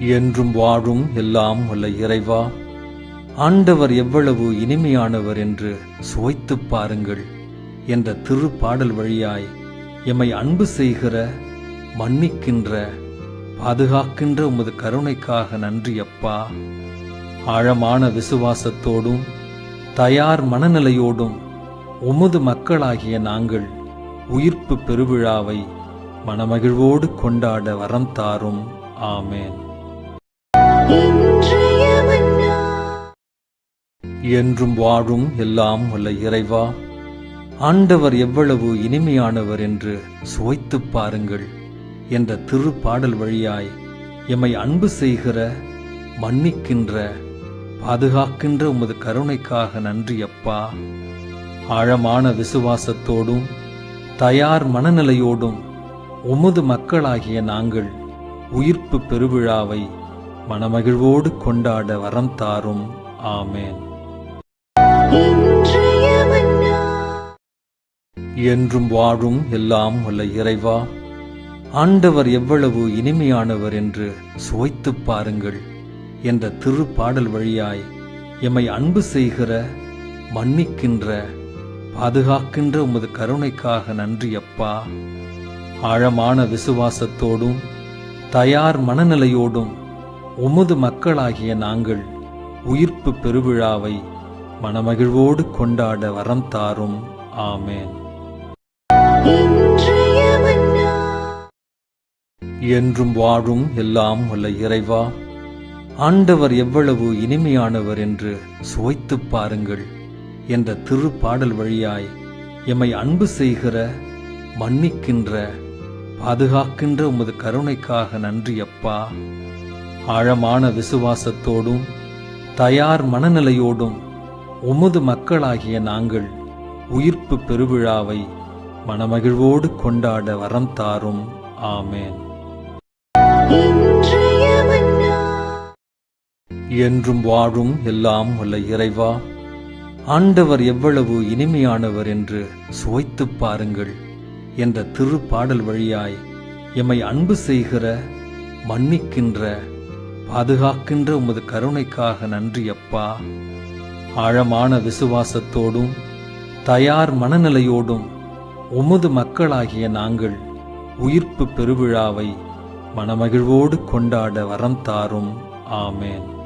என்றும் வாழும் எல்லாம் உள்ள இறைவா ஆண்டவர் எவ்வளவு இனிமையானவர் என்று சுவைத்து பாருங்கள் என்ற திருப்பாடல் வழியாய் எம்மை அன்பு செய்கிற மன்னிக்கின்ற பாதுகாக்கின்ற உமது கருணைக்காக நன்றி அப்பா. ஆழமான விசுவாசத்தோடும் தயார் மனநிலையோடும் உமது மக்களாகிய நாங்கள் உயிர்ப்பு பெருவிழாவை மனமகிழ்வோடு கொண்டாட வரம் தாரும். ஆமேன். என்றும் வாழும் எல்லாம் உள்ள இறைவா ஆண்டவர் எவ்வளவு இனிமையானவர் என்று சுவைத்துப் பாருங்கள். என்ற திருப்பாடல் வழியாய் எம்மை அன்பு செய்கிற மன்னிக்கின்ற பாதுகாக்கின்ற உமது கருணைக்காக நன்றி அப்பா. ஆழமான விசுவாசத்தோடும் தயார் மனநிலையோடும் உமது மக்களாகிய நாங்கள் உயிர்ப்பு பெருவிழாவை மனமகிழ்வோடு கொண்டாட வரம் தாரும். ஆமேன். என்றும் வாழும் எல்லாம் உள்ள இறைவா ஆண்டவர் எவ்வளவு இனிமையானவர் என்று சுவைத்துப் பாருங்கள் என்ற திருப்பாடல் வழியாய் எம்மை அன்பு செய்கிற மன்னிக்கின்ற பாதுகாக்கின்ற உமது கருணைக்காக நன்றி அப்பா. ஆழமான விசுவாசத்தோடும் தயார் மனநிலையோடும் உமது மக்களாகிய நாங்கள் உயிர்ப்பு பெருவிழாவை மனமகிழ்வோடு கொண்டாட வரம் தாரும். ஆமேன். என்றும் வாழும் எல்லாம் உள்ள இறைவா ஆண்டவர் எவ்வளவு இனிமையானவர் என்று சுவைத்துப் பாருங்கள். என்ற திருப்பாடல் வழியாய் எம்மை அன்பு செய்கிற மன்னிக்கின்ற பாதுகாக்கின்ற உமது கருணைக்காக நன்றி அப்பா. ஆழமான விசுவாசத்தோடும் தயார் மனநிலையோடும் உமது மக்களாகிய நாங்கள் உயிர்ப்பு பெருவிழாவை மனமகிழ்வோடு கொண்டாட வரம் தாரும். ஆமேன். என்றும் வாழும் எல்லாம் உள்ள இறைவா ஆண்டவர் எவ்வளவு இனிமையானவர் என்று சுவைத்துப் பாருங்கள். என்ற திருப்பாடல் வழியாய் எம்மை அன்பு செய்கிற மன்னிக்கின்ற பாதுகாக்கின்ற உமது கருணைக்காக நன்றி அப்பா ஆழமான விசுவாசத்தோடும் தயார் மனநிலையோடும் உமது மக்களாகிய நாங்கள் உயிர்ப்பு பெருவிழாவை மனமகிழ்வோடு கொண்டாட வரம் தாரும். ஆமேன்.